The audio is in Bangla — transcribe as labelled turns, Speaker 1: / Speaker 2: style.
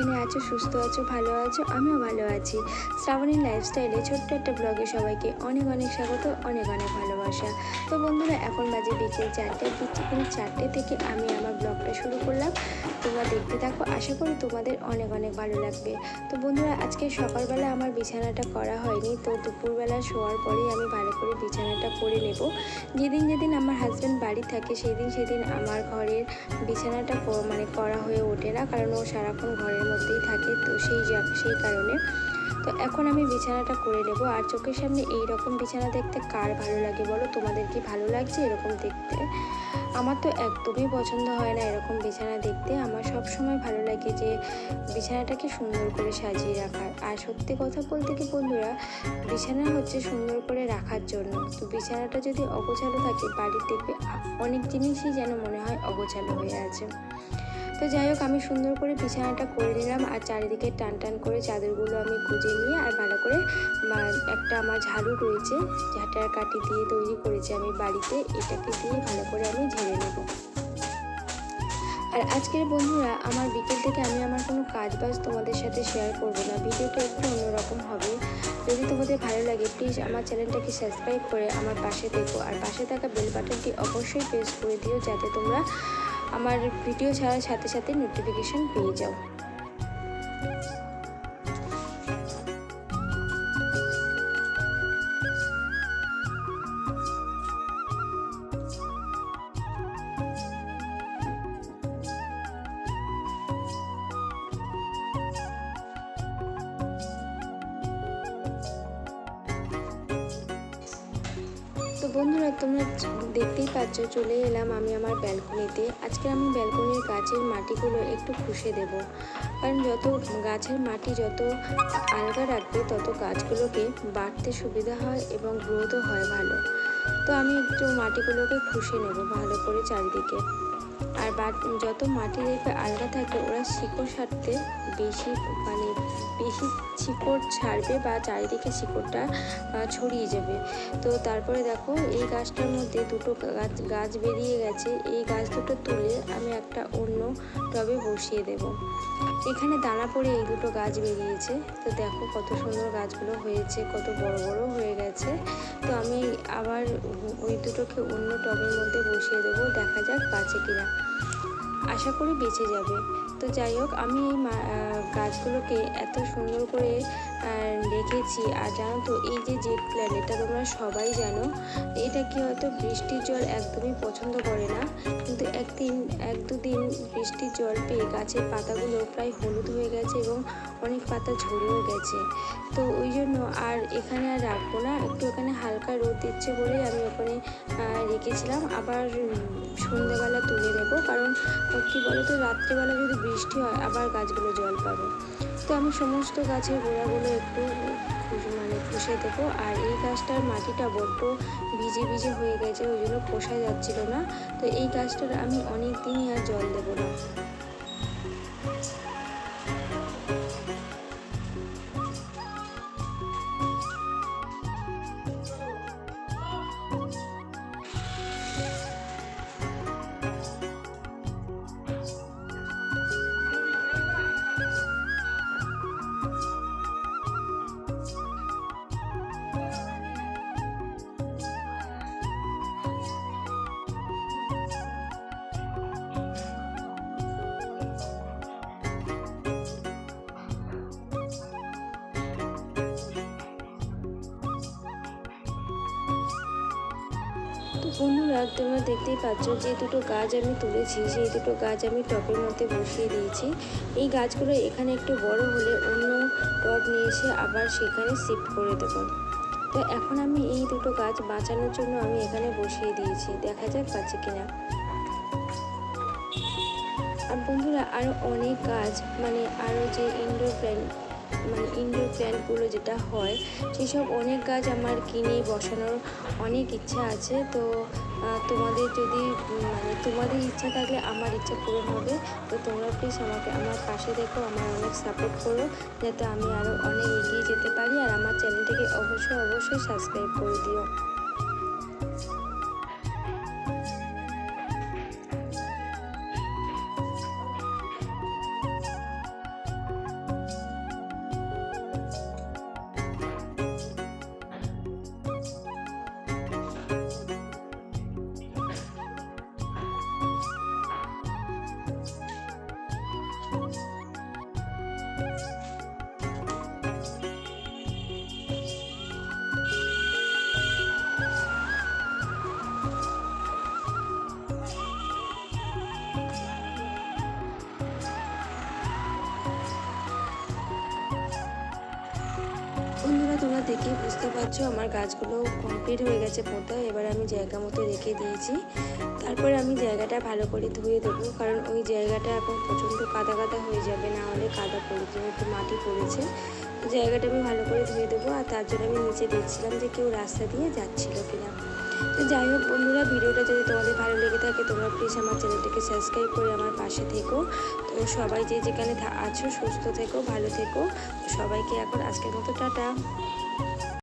Speaker 1: আছো, সুস্থ আছো, ভালো আছো, আমিও ভালো আছি। শ্রাবণীর লাইফস্টাইলে ছোট্ট একটা ব্লগে সবাইকে অনেক অনেক স্বাগত, অনেক অনেক ভালোবাসা। তো বন্ধুরা, এখন বাজে বিকেল চারটে বিকেল চারটে থেকে আমি আমার ব্লগটা শুরু করলাম। তোমরা দেখতে থাকো। আশা করি তোমাদের অনেক অনেক ভালো লাগবে। তো বন্ধুরা, আজকে সকালবেলা আমার বিছানাটা করা হয়নি। তো দুপুরবেলা শোয়ার পরেই আমি ভালো করে বিছানাটা করে নেব। যেদিন যেদিন আমার হাজব্যান্ড বাড়ি থাকে সেই দিন সেদিন আমার ঘরের বিছানাটা মানে করা হয়ে ওঠে না। কারণ ও সারাক্ষণ ঘরের মধ্যেই থাকে। তো সেই সেই কারণে তো এখন আমি বিছানাটা করে নেব। আর চোখের সামনে এই রকম বিছানা দেখতে কার ভালো লাগে বলো? তোমাদের কি ভালো লাগছে এরকম দেখতে? আমার তো একদমই পছন্দ হয় না এরকম বিছানা দেখতে। আমার সব সময় ভালো লাগে যে বিছানাটাকে সুন্দর করে সাজিয়ে রাখার। আর সত্যি কথা বলতে কি বন্ধুরা, বিছানা হচ্ছে সুন্দর করে রাখার জন্য। তো বিছানাটা যদি অগোছালো থাকে, বাড়ির দেখবে অনেক জিনিসই যেন মনে হয় অগোছালো হয়ে আছে। তো যাই হোক, আমি সুন্দর করে বিছানাটা করে নিলাম আর চারিদিকে টান টান করে চাদরগুলো আমি গুজে নিয়ে আর ভালো করে একটা আমার ঝাড়ু রয়েছে, ঝাঁটার কাঠি দিয়ে তৈরি করেছি আমি বাড়িতে, এটাকে দিয়ে ভালো করে আমি ঝেড়ে নেব। আর আজকের বন্ধুরা, আমার বিকেল থেকে আমি আমার কোনো কাজ বাজ তোমাদের সাথে শেয়ার করব না, ভিডিওটা একটু অন্যরকম হবে। যদি তোমাদের ভালো লাগে প্লিজ আমার চ্যানেলটাকে সাবস্ক্রাইব করে আমার পাশে দেখো আর পাশে থাকা বেল বাটনটি অবশ্যই প্রেস করে দিও, যাতে তোমরা আমার ভিডিও ছাড়ার সাথে সাথে নোটিফিকেশন পেয়ে যাও। তো বন্ধুরা, তোমরা দেখতেই পাচ্ছ, চলে এলাম আমি আমার ব্যালকনিতে। আজকে আমি ব্যালকনির গাছের মাটিগুলো একটু খুশে দেব। কারণ যত গাছের মাটি যত আলগা রাখবে, তত গাছগুলোকে বাড়তে সুবিধা হয় এবং গ্রোথও হয় ভালো। তো আমি একটু মাটিগুলোকে খুশে নেব ভালো করে চারিদিকে। আর যত মাটি দেখবে আলগা থাকে ওরা শিকড় ছাড়তে বেশি মানে বেশি শিকড় ছাড়বে বা চারিদিকে শিকড়টা ছড়িয়ে যাবে। তো তারপরে দেখো, এই গাছটার মধ্যে দুটো গাছ গাছ বেরিয়ে গেছে। এই গাছ দুটো তুলে আমি একটা অন্য টবে বসিয়ে দেব। এখানে দানা পড়ে এই দুটো গাছ বেরিয়েছে। তো দেখো কত সুন্দর গাছগুলো হয়েছে, কত বড় বড় হয়ে গেছে। তো আমি আবার ওই দুটোকে অন্য টবের মধ্যে বসিয়ে দেবো। দেখা যাক বাঁচে কিনা। আশা করি বেঁচে যাবে। তো যাই হোক আমি এই গাছগুলোকে এত সুন্দর করে রেখেছি আর জানো তো, এই যে জেট প্ল্যান এটা তোমরা সবাই জানো, এটা কি হয়তো বৃষ্টির জল একদমই পছন্দ করে না? কিন্তু একদিন, এক দুদিন বৃষ্টির জল পেয়ে গাছের পাতাগুলো প্রায় হলুদ হয়ে গেছে এবং অনেক পাতা ঝরেও গেছে। তো ওই জন্য আর এখানে আর রাখব না, একটু এখানে হালকা রোদ দিচ্ছে বলেই আমি ওখানে রেখেছিলাম। আবার সন্ধ্যেবেলা তুলে নেব, কারণ কি বলো তো রাত্রেবেলা যদি বৃষ্টি হয়, আবার গাছগুলো জল পাবে। তো আমি সমস্ত গাছের গোড়াগুলো একটু মানে খুশে দেবো। আর এই গাছটার মাটিটা বড্ড ভিজে ভিজে হয়ে গেছে, ওই জন্য পোষা যাচ্ছিল না। তো এই গাছটার আমি অনেক দিনই আর জল দেবো বন্ধুরা, তোমরা দেখতেই পাচ্ছ যে দুটো গাছ আমি তুলেছি। সেই দুটো গাছ আমি টবের মধ্যে বসিয়ে দিয়েছি। এই গাছগুলো এখানে একটু বড় হলে অন্য টপ নিয়ে এসে আবার সেখানে শিফট করে দেবো। তো এখন আমি এই দুটো গাছ বাঁচানোর জন্য আমি এখানে বসিয়ে দিয়েছি। দেখা যাক বাঁচে কিনা। আর বন্ধুরা আরও অনেক গাছ মানে আরও যে ইনডোর প্ল্যান্ট মানে ইনডোর প্ল্যান্টগুলো যেটা হয়, সেসব অনেক গাছ আমার কিনে বসানোর অনেক ইচ্ছা আছে। তো তোমাদের যদি মানে তোমাদের ইচ্ছা থাকলে আমার ইচ্ছা পূরণ হবে। তো তোমরা প্লিজ আমাকে আমার পাশে দেখো আমার অনেক সাপোর্ট করো, যাতে আমি আরও অনেক এগিয়ে যেতে পারি। আর আমার চ্যানেলটাকে অবশ্যই অবশ্যই সাবস্ক্রাইব করে দিও। দেখেই বুঝতে পারছ, আমার গাছগুলো কমপ্লিট হয়ে গেছে পোঁতা এবার আমি জায়গা মতো রেখে দিয়েছি। তারপরে আমি জায়গাটা ভালো করে ধুয়ে দেবো, কারণ ওই জায়গাটা এখন প্রচণ্ড কাদা কাদা হয়ে যাবে, না হলে কাদা পড়ে যেহেতু মাটি পড়েছে। জায়গাটা আমি ভালো করে ধুয়ে দেবো, আর তার জন্য আমি নিচে দেখছিলাম যে কেউ রাস্তা দিয়ে যাচ্ছিল কিনা। তো যাই হোক বন্ধুরা, ভিডিওটা যদি তোমাদের ভালো লেগে থাকে, তোমরা প্লিজ আমার চ্যানেলটিকে সাবস্ক্রাইব করে আমার পাশে থেকো। তো সবাই যে যেখানে আছো, সুস্থ থেকো, ভালো থেকো। সবাইকে এখন আজকের মতো টাটা।